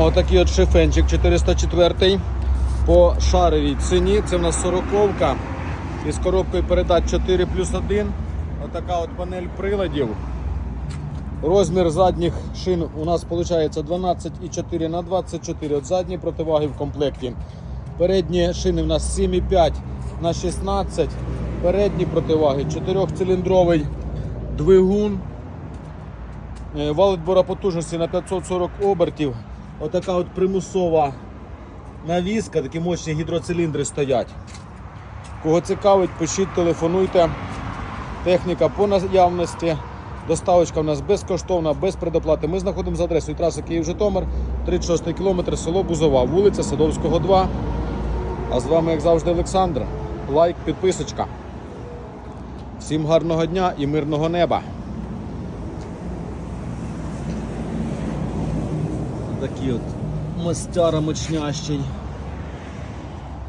Отакий от шифенчик 404 по шаровій ціні. Це в нас 40-ка із коробкою передач 4 плюс 1. Отака от панель приладів. Розмір задніх шин у нас виходить 12,4 на 24. От задні противаги в комплекті. Передні шини у нас 7,5 на 16. Передні противаги 4-циліндровий двигун. Е, Вал потужності на 540 обертів. Отака от примусова навіска, такі мощні гідроциліндри стоять. Кого цікавить, пишіть, телефонуйте. Техніка по наявності. Доставочка в нас безкоштовна, без предоплати. Ми знаходимося за адресою траси Київ-Житомир, 36 кілометр, село Бузова, вулиця Садовського, 2. А з вами, як завжди, Олександр. Лайк, підписочка. Всім гарного дня і мирного неба. Такий от мастяра мощнящий.